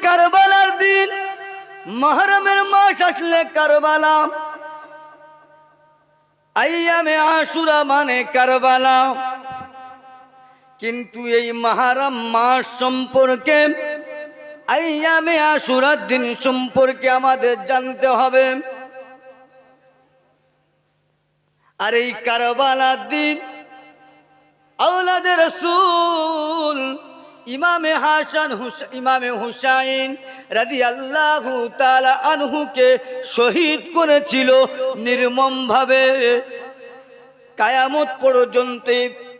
কারবালার দিন। মহরমের মাস আসলে কারবালা। আইয়ামে আশুরা মানে কারবালা। কিন্তু এই মাহারাম মাস সম্পর্কে, আইয়ামে আশুরার দিন সম্পর্কে আমাদের জানতে হবে। আর এই কারবালার দিন আওলাদের রসুল ইমামে হাসান ইমামে হুসাইন রাদি আল্লাহ তালা আনহুকে শহীদ করেছিল নির্মমভাবে। কায়ামত পর্যন্ত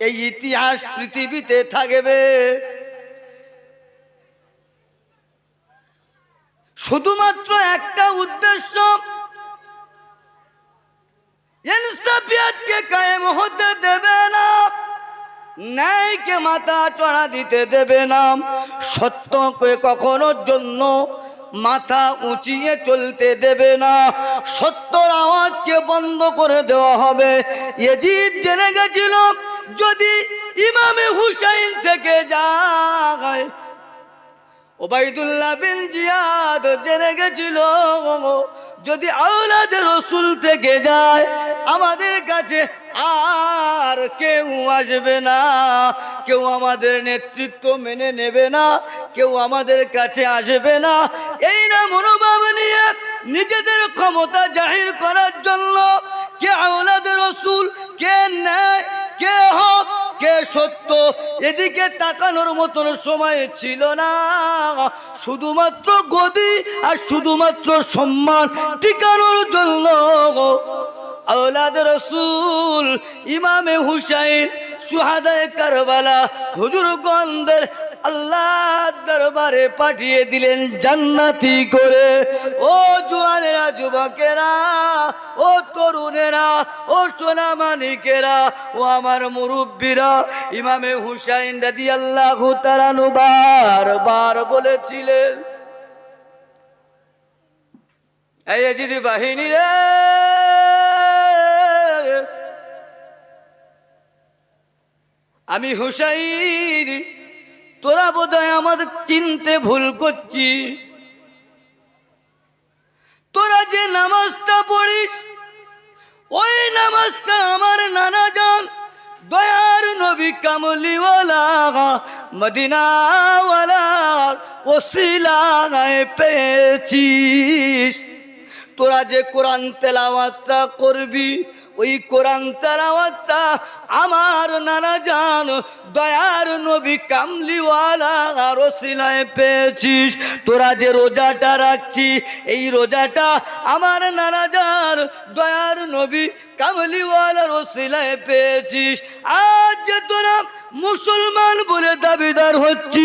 এই ইতিহাস পৃথিবীতে থাকবে। শুধুমাত্র একটা উদ্দেশ্য, ইনসাফিয়াতকে কায়েম হতে দেবে। ন্যায়কে মাথা চড়া দিতে দেবে না। সত্যকে কখনোর জন্য মাথা উঁচিয়ে চলতে দেবে না। সত্যর আওয়াজকে বন্ধ করে দেওয়া হবে। এজিদ জেনে গেছিল ওবাইদুল্লাহ বিন জিয়াদ জেনে গেছিল, যদি আওলাদের রসুল থেকে যায়, আমাদের কাছে আর কেউ আসবে না। কেউ আমাদের নেতৃত্ব মেনে নেবে না, কেউ আমাদের কাছে আসবে না। এই না মনোভাব নিয়ে নিজেদের ক্ষমতা জাহির করার জন্য কে আওলাদের রসুল, কে নেয়, কে হক কে সত্য, এদিকে তাকানোর মতন সময় ছিল না। শুধুমাত্র গদি আর শুধুমাত্র সম্মান টিকানোর জন্য। রসুল ইমামে হুসাইন, সুহাদায় কারবালা হুজুর গন্ধের আল্লাহ দরবারে পাঠিয়ে দিলেন জান্নাতি করে। ও জুয়ানেরা, যুবকেরা, ও তরুণেরা ও সোনামানিকেরা ও আমার মুরব্বীরা, ইমামে হুসাইন দাদি আল্লাহ তারানু বার বার বলেছিলেন এই যদি বাহিনী রে, আমি হুসাইন, তোরা বোধহয় আমাদের চিনতে ভুল করছিস, তোরা যে নামাজটা পড়িস ওই নমস্কার আমার নানা যান দয়ার নবী কামলিওয়ালা, মদিনাওয়ালা ওসিলায় পেয়েছিস। তোরা যে কোরআন তেলাওয়াতটা করবি ওই কোরআন তেলাওয়াতটা আমার নানা জান, দয়ার নবী কামলিওয়ালা রসিলায় পেয়েছিস। তোরা যে রোজাটা রাখছি, এই রোজাটা আমার নানা জান, দয়ার নবী কামলিওয়ালা রসিলায় পেয়েছিস। আজ যে তোরা মুসলমান বলে দাবিদার হচ্ছি,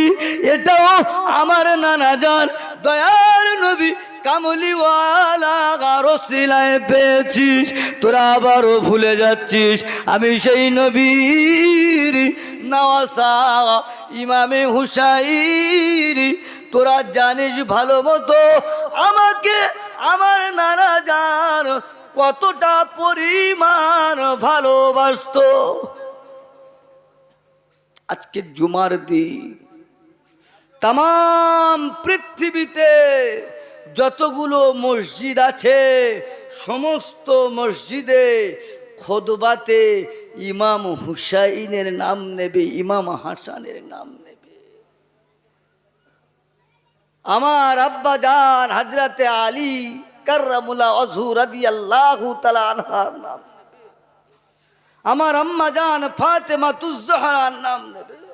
এটাও আমার নানা জান, দয়ার নবী কামলিওয়ালা রসিলায় পেয়েছিস, তোরা আবারও ভুলে যাচ্ছিস। আমি সেই নবীর নওয়াসা, ইমামে হুসাইর তোরা জানিস ভালো মতো আমাকে আমার নানা জান কতটা পরিমাণ ভালোবাসতো। আজকে জুমার দিন তাম পৃথিবীতে যতগুলো মসজিদ আছে, সমস্ত মসজিদে খোদবাতে ইমাম হুসাইনের নাম নেবে, ইমাম হাসানের নাম নেবে। আমার আব্বা জান হাজরাতে আলী কার্রামুল্লাহ অজহুর আদি আল্লাহ আনহার নাম নেবে। আমার আম্মা জান ফাতেমা তুজহারার নাম নেবে।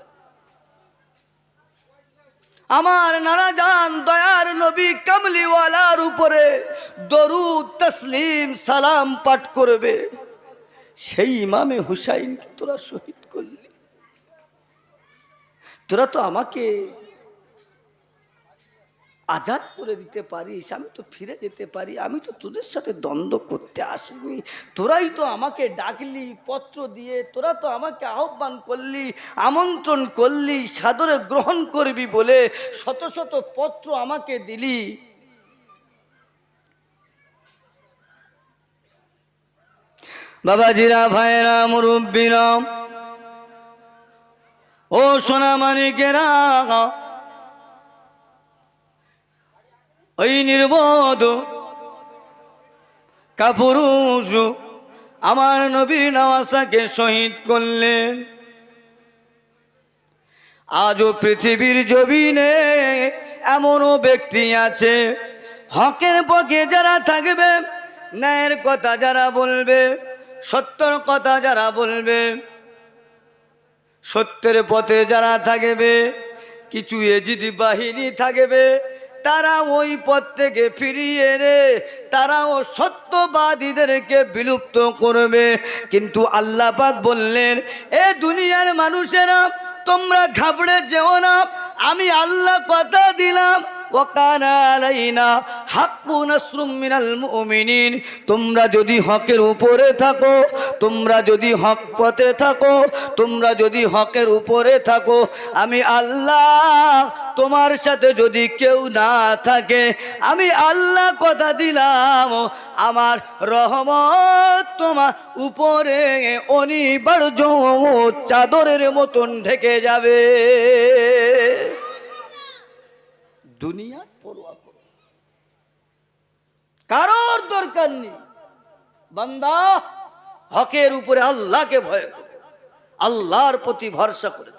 আমার নানা যান দয়ার নবী কামলিওয়ালার উপরে দরুদ, তসলিম, সালাম পাঠ করবে। সেই ইমামে হুসাইনকে তোরা শহীদ করলি? তোরা তো আমাকে আজাদ করে দিতে পারিস, আমি তো ফিরে যেতে পারি, আমি তো তোদের সাথে দ্বন্দ্ব করতে আসিনি। তোরাই তো আমাকে ডাকলি, পত্র দিয়ে, তোরা তো আমাকে আহ্বান করলি, আমন্ত্রণ করলি, সাদরে গ্রহণ করবি বলে শত শত পত্র আমাকে দিলি। বাবাজিরা ভাইরা মুরব্বীরা, ও সোনামানিকেরা ওই নির্বোধ কাপুরুষ আমার নবীর নওয়াসাকে শহীদ করলেন। আজও পৃথিবীর জমিনে এমনও ব্যক্তি আছে, হকের পক্ষে যারা থাকবে, ন্যায়ের কথা যারা বলবে, সত্যর কথা যারা বলবে, সত্যের পথে যারা থাকবে, কিছু এজিদি বাহিনী থাকবে তারা ওই পথ থেকে ফিরিয়ে রে ও সত্যবাদীদেরকে বিলুপ্ত করবে। কিন্তু আল্লাহ পাক বললেন, এ দুনিয়ার মানুষেরা, তোমরা ঘাবড়ে যেও না। আমি আল্লাহ কথা দিলাম তোমরা যদি হকের উপরে থাকো, তোমরা যদি হক পথে থাকো, তোমরা যদি হকের উপরে থাকো, আমি আল্লাহ তোমার সাথে যদি কেউ না থাকে, আমি আল্লাহ কথা দিলাম, আমার রহমত তোমার উপরে অনিবার্য চাদরের মতন ঢেকে যাবে। দুনিয়া পড়ুয়া করো। কারোর দরকার নেই। বান্দা, হকের উপরে আল্লাহকে ভয় করো। আল্লাহর প্রতি ভরসা করে